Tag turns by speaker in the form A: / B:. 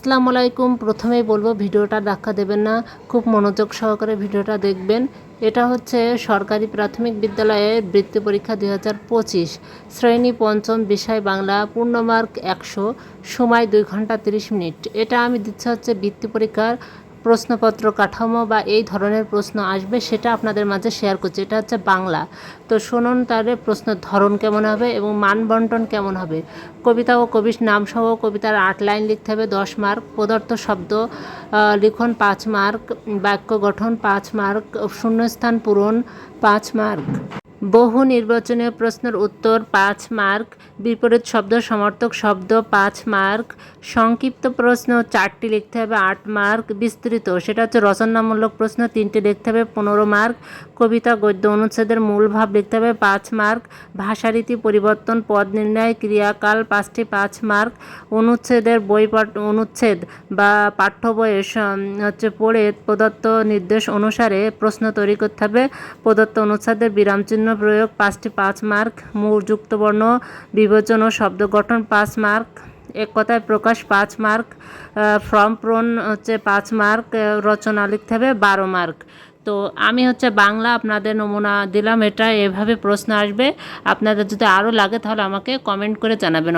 A: আসসালামু আলাইকুম। প্রথমেই বলব, ভিডিওটা ধাক্কা দেবেন না। খুব মনোযোগ সহকারে ভিডিওটা দেখবেন। এটা হচ্ছে সরকারি প্রাথমিক বিদ্যালয়ের বৃত্তি পরীক্ষা দুই হাজার পঁচিশ। শ্রেণি পঞ্চম বিষয় বাংলা পূর্ণমার্ক একশো, সময় দুই ঘণ্টা তিরিশ মিনিট। এটা আমি দিচ্ছি হচ্ছে বৃত্তি পরীক্ষার প্রশ্নপত্র কাঠামো বা এই ধরনের প্রশ্ন আসবে, সেটা আপনাদের মাঝে শেয়ার করছি। এটা হচ্ছে বাংলা। তো শুনুন তাহলে প্রশ্নের ধরন কেমন হবে এবং মান বন্টন কেমন হবে। কবিতা ও কবির নাম সহ কবিতার আট লাইন লিখতে হবে, দশ মার্ক। পদার্থ শব্দ লিখন পাঁচ মার্ক। বাক্য গঠন পাঁচ মার্ক। শূন্যস্থান পূরণ পাঁচ মার্ক। বহু নির্বাচনীয় প্রশ্নের উত্তর, পাঁচ মার্ক, বিপরীত শব্দ, সমর্থক শব্দ, পাঁচ মার্ক, সংক্ষিপ্ত প্রশ্ন, চারটি লিখতে হবে, আট মার্ক, বিস্তৃত। সেটা হচ্ছে রচনামূলক প্রশ্ন, তিনটি লিখতে হবে, পনেরো মার্ক, কবিতা, গদ্য, অনুচ্ছেদের মূল ভাব লিখতে হবে, পাঁচ মার্ক, ভাষারীতি পরিবর্তন, পদ নির্ণয়, ক্রিয়াকাল, পাঁচটি পাঁচ মার্ক, অনুচ্ছেদের বই পাঠ, অনুচ্ছেদ বা পাঠ্য বইয়ে হচ্ছে পড়ে, প্রদত্ত নির্দেশ অনুসারে প্রশ্ন তৈরি করতে হবে, প্রদত্ত অনুচ্ছেদের বিরামচিহ্ন প্রয়োগ, পাঁচটি পাঁচ মার্ক, মূল যুক্তবর্ণ, বিবেচন ও শব্দ গঠন পাঁচ মার্ক এক কথায় প্রকাশ পাঁচ মার্ক ফর্ম পূরণ হচ্ছে পাঁচ মার্ক রচনা লিখতে হবে বারো মার্ক। তো আমি হচ্ছে বাংলা আপনাদের নমুনা দিলাম, এটা এভাবে প্রশ্ন আসবে। আপনাদের যদি আরও লাগে তাহলে আমাকে কমেন্ট করে জানাবেন।